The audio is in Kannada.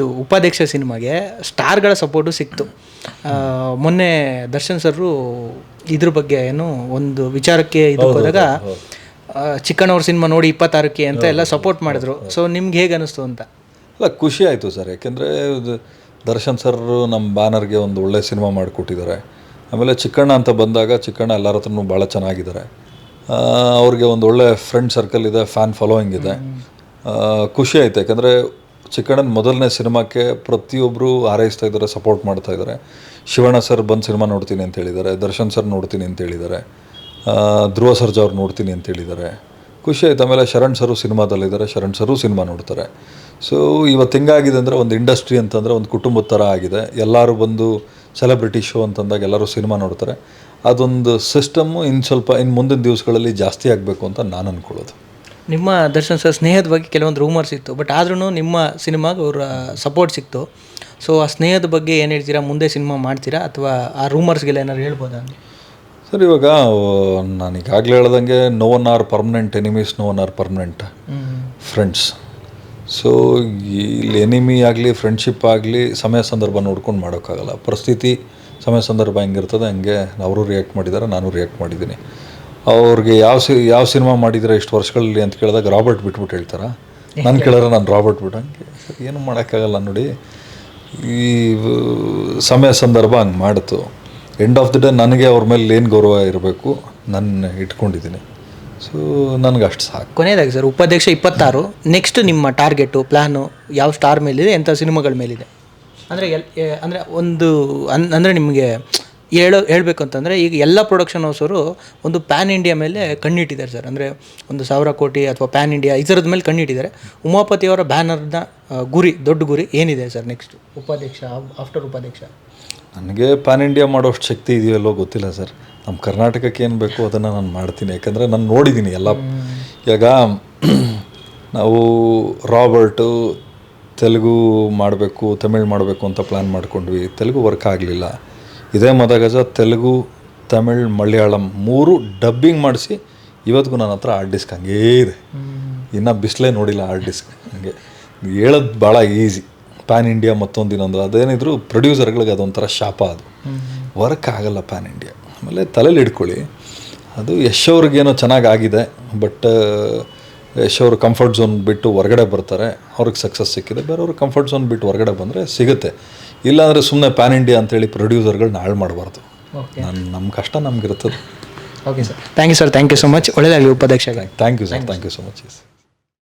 ಇದು ಉಪಾಧ್ಯಕ್ಷ ಸಿನಿಮಾಗೆ ಸ್ಟಾರ್ಗಳ ಸಪೋರ್ಟು ಸಿಕ್ತು. ಮೊನ್ನೆ ದರ್ಶನ್ ಸರ್ರು ಇದ್ರ ಬಗ್ಗೆ ಏನು ಒಂದು ವಿಚಾರಕ್ಕೆ ಇದು ಹೋದಾಗ ಚಿಕ್ಕಣ್ಣವ್ರ ಸಿನಿಮಾ ನೋಡಿ ಇಪ್ಪತ್ತಾರಕ್ಕೆ ಅಂತ ಎಲ್ಲ ಸಪೋರ್ಟ್ ಮಾಡಿದ್ರು. ಸೊ ನಿಮ್ಗೆ ಹೇಗೆ ಅನಿಸ್ತು ಅಂತ? ಅಲ್ಲ ಖುಷಿ ಆಯಿತು ಸರ್. ಯಾಕೆಂದರೆ ದರ್ಶನ್ ಸರ್ ನಮ್ಮ ಬ್ಯಾನರ್ಗೆ ಒಂದು ಒಳ್ಳೆ ಸಿನಿಮಾ ಮಾಡಿಕೊಟ್ಟಿದ್ದಾರೆ. ಆಮೇಲೆ ಚಿಕ್ಕಣ್ಣ ಅಂತ ಬಂದಾಗ ಚಿಕ್ಕಣ್ಣ ಎಲ್ಲರ ಹತ್ರನೂ ಭಾಳ ಚೆನ್ನಾಗಿದ್ದಾರೆ. ಅವ್ರಿಗೆ ಒಂದು ಒಳ್ಳೆ ಫ್ರೆಂಡ್ ಸರ್ಕಲ್ ಇದೆ ಫ್ಯಾನ್ ಫಾಲೋಯಿಂಗ್ ಇದೆ. ಖುಷಿ ಆಯ್ತು. ಯಾಕಂದರೆ ಚಿಕ್ಕಣ್ಣನ ಮೊದಲನೇ ಸಿನಿಮಾಕ್ಕೆ ಪ್ರತಿಯೊಬ್ಬರು ಹಾರೈಸ್ತಾ ಇದ್ದಾರೆ ಸಪೋರ್ಟ್ ಮಾಡ್ತಾ ಇದ್ದಾರೆ. ಶಿವಣ್ಣ ಸರ್ ಬಂದು ಸಿನಿಮಾ ನೋಡ್ತೀನಿ ಅಂತ ಹೇಳಿದ್ದಾರೆ, ದರ್ಶನ್ ಸರ್ ನೋಡ್ತೀನಿ ಅಂತ ಹೇಳಿದ್ದಾರೆ ಧ್ರುವ ಸರ್ಜಾ ಅವ್ರು ನೋಡ್ತೀನಿ ಅಂತ ಹೇಳಿದ್ದಾರೆ. ಖುಷಿ ಆಯ್ತು, ಆಮೇಲೆ ಶರಣ್ ಸರು ಸಿನಿಮಾದಲ್ಲಿದ್ದಾರೆ, ಶರಣ್ ಸರು ಸಿನಿಮಾ ನೋಡ್ತಾರೆ. ಸೊ ಇವತ್ತು ಹೆಂಗಾಗಿದೆ ಅಂದರೆ ಒಂದು ಇಂಡಸ್ಟ್ರಿ ಅಂತಂದರೆ ಒಂದು ಕುಟುಂಬದ ಥರ ಆಗಿದೆ. ಎಲ್ಲರೂ ಬಂದು ಸೆಲೆಬ್ರಿಟಿ ಶೋ ಅಂತಂದಾಗ ಎಲ್ಲರೂ ಸಿನಿಮಾ ನೋಡ್ತಾರೆ. ಅದೊಂದು ಸಿಸ್ಟಮ್ಮು ಇನ್ನು ಸ್ವಲ್ಪ ಇನ್ನು ಮುಂದಿನ ದಿವಸಗಳಲ್ಲಿ ಜಾಸ್ತಿ ಆಗಬೇಕು ಅಂತ ನಾನು ಅಂದ್ಕೊಳ್ಳೋದು ನಿಮ್ಮ ದರ್ಶನ್ ಸರ್ ಸ್ನೇಹದ ಬಗ್ಗೆ ಕೆಲವೊಂದು ರೂಮರ್ಸ್ ಇತ್ತು ಬಟ್ ಆದ್ರೂ ನಿಮ್ಮ ಸಿನಿಮಾಗೆ ಅವರ ಸಪೋರ್ಟ್ ಸಿಕ್ತು. ಸೊ ಆ ಸ್ನೇಹದ ಬಗ್ಗೆ ಏನು ಹೇಳ್ತೀರಾ? ಮುಂದೆ ಸಿನಿಮಾ ಮಾಡ್ತೀರಾ? ಅಥವಾ ಆ ರೂಮರ್ಸ್ಗೆಲ್ಲ ಏನಾದ್ರು ಹೇಳ್ಬೋದಾ? ಸರ್ ಇವಾಗ ನಾನು ಈಗಾಗಲೇ ಹೇಳ್ದಂಗೆ no one or permanent enemies no one or permanent friends so ಇಲ್ಲಿ ಎನಿಮಿ ಆಗಲಿ ಫ್ರೆಂಡ್ಶಿಪ್ ಆಗಲಿ ಸಮಯ ಸಂದರ್ಭ ನೋಡ್ಕೊಂಡು ಮಾಡೋಕ್ಕಾಗಲ್ಲ. ಪರಿಸ್ಥಿತಿ ಸಮಯ ಸಂದರ್ಭ ಹೆಂಗಿರ್ತದೆ ಹಂಗೆ ಅವರು ರಿಯಾಕ್ಟ್ ಮಾಡಿದ್ದಾರೆ ನಾನು ರಿಯಾಕ್ಟ್ ಮಾಡಿದ್ದೀನಿ. ಅವ್ರಿಗೆ ಯಾವ ಸಿ ಯಾವ ಸಿನಿಮಾ ಮಾಡಿದ್ರೆ ಇಷ್ಟು ವರ್ಷಗಳಲ್ಲಿ ಅಂತ ಕೇಳಿದಾಗ ರಾಬರ್ಟ್ ಬಿಟ್ಬಿಟ್ಟು ಹೇಳ್ತಾರೆ. ನಾನು ಕೇಳಿದ್ರೆ ನಾನು ರಾಬರ್ಟ್ ಬಿಟ್ಟಂಗೆ ಏನು ಮಾಡೋಕ್ಕಾಗಲ್ಲ ನೋಡಿ. ಈ ಸಮಯ ಸಂದರ್ಭ ಹಂಗೆ ಮಾಡಿತು. ಎಂಡ್ ಆಫ್ ದ ಡೇ ನನಗೆ ಅವ್ರ ಮೇಲೆ ಏನು ಗೌರವ ಇರಬೇಕು ನಾನು ಇಟ್ಕೊಂಡಿದ್ದೀನಿ. ಸೊ ನನಗೆ ಅಷ್ಟು ಸಾಕು. ಕೊನೆಯದಾಗಿ ಸರ್ ಉಪಾಧ್ಯಕ್ಷ ಇಪ್ಪತ್ತಾರು. ನೆಕ್ಸ್ಟ್ ನಿಮ್ಮ ಟಾರ್ಗೆಟು ಪ್ಲ್ಯಾನು ಯಾವ ಸ್ಟಾರ್ ಮೇಲಿದೆ ಎಂಥ ಸಿನಿಮಾಗಳ ಮೇಲಿದೆ? ಅಂದರೆ ಎಲ್ ಅಂದರೆ ಒಂದು ಅನ್ ಅಂದರೆ ನಿಮಗೆ ಹೇಳೋ ಹೇಳಬೇಕು ಅಂತಂದರೆ ಈಗ ಎಲ್ಲ ಪ್ರೊಡಕ್ಷನ್ ಹೌಸವರು ಒಂದು ಪ್ಯಾನ್ ಇಂಡಿಯಾ ಮೇಲೆ ಕಣ್ಣಿಟ್ಟಿದ್ದಾರೆ ಸರ್. ಅಂದರೆ ಒಂದು ಸಾವಿರ ಕೋಟಿ ಅಥವಾ ಪ್ಯಾನ್ ಇಂಡಿಯಾ ಇದರದ ಮೇಲೆ ಕಣ್ಣಿಟ್ಟಿದ್ದಾರೆ. ಉಮಾಪತಿಯವರ ಬ್ಯಾನರ್ನ ಗುರಿ ದೊಡ್ಡ ಗುರಿ ಏನಿದೆ ಸರ್ ನೆಕ್ಸ್ಟ್ ಉಪಾಧ್ಯಕ್ಷ ಆಫ್ಟರ್ ಉಪಾಧ್ಯಕ್ಷ. ನನಗೆ ಪ್ಯಾನ್ ಇಂಡಿಯಾ ಮಾಡೋಷ್ಟು ಶಕ್ತಿ ಇದೆಯಲ್ಲೋ ಗೊತ್ತಿಲ್ಲ ಸರ್. ನಮ್ಮ ಕರ್ನಾಟಕಕ್ಕೆ ಏನು ಬೇಕು ಅದನ್ನು ನಾನು ಮಾಡ್ತೀನಿ. ಯಾಕಂದರೆ ನಾನು ನೋಡಿದ್ದೀನಿ ಎಲ್ಲ. ಈಗ ನಾವು ರಾಬರ್ಟು ತೆಲುಗು ಮಾಡಬೇಕು ತಮಿಳ್ ಮಾಡಬೇಕು ಅಂತ ಪ್ಲ್ಯಾನ್ ಮಾಡ್ಕೊಂಡ್ವಿ. ತೆಲುಗು ವರ್ಕ್ ಆಗಲಿಲ್ಲ. ಇದೇ ಮದಗಜ ತೆಲುಗು ತಮಿಳ್ ಮಲಯಾಳಂ ಮೂರು ಡಬ್ಬಿಂಗ್ ಮಾಡಿಸಿ ಇವತ್ತಿಗೂ ನನ್ನ ಹತ್ರ ಹಾರ್ಡ್ ಡಿಸ್ಕ್ ಹಂಗೇ ಇದೆ. ಇನ್ನು ಬಿಸಿಲೇ ನೋಡಿಲ್ಲ ಹಾರ್ಡ್ ಡಿಸ್ಕ್ ಹಂಗೆ. ಹೇಳೋದು ಭಾಳ ಈಸಿ ಪ್ಯಾನ್ ಇಂಡಿಯಾ ಮತ್ತೊಂದು ಇನ್ನೊಂದು. ಅದೇನಿದ್ರು ಪ್ರೊಡ್ಯೂಸರ್ಗಳಿಗೆ ಅದೊಂಥರ ಶಾಪ ಅದು. ವರ್ಕ್ ಆಗಲ್ಲ ಪ್ಯಾನ್ ಇಂಡಿಯಾ ಆಮೇಲೆ ತಲೆಯಲ್ಲಿ ಇಟ್ಕೊಳ್ಳಿ. ಅದು ಯಶ್ ಅವ್ರಿಗೇನೋ ಚೆನ್ನಾಗಿ ಆಗಿದೆ ಬಟ್ ಯಶ್ ಅವರು ಕಂಫರ್ಟ್ ಝೋನ್ ಬಿಟ್ಟು ಹೊರಗಡೆ ಬರ್ತಾರೆ. ಅವ್ರಿಗೆ ಸಕ್ಸಸ್ ಸಿಕ್ಕಿದೆ. ಬೇರೆಯವ್ರಿಗೆ ಕಂಫರ್ಟ್ ಝೋನ್ ಬಿಟ್ಟು ಹೊರಗಡೆ ಬಂದರೆ ಸಿಗುತ್ತೆ. ಇಲ್ಲಾಂದರೆ ಸುಮ್ಮನೆ ಪ್ಯಾನ್ ಇಂಡಿಯಾ ಅಂತೇಳಿ ಪ್ರೊಡ್ಯೂಸರ್ಗಳನ್ನ ಹಾಳು ಮಾಡಬಾರ್ದು. ಓಕೆ. ನನ್ನ ನಮ್ಮ ಕಷ್ಟ ನಮ್ಗಿರ್ತದೆ okay sir. Thank you sir. Thank you so much. ಒಳ್ಳೆಯದಾಗಲಿ ಉಪಾಧ್ಯಕ್ಷ thank you sir thank you so much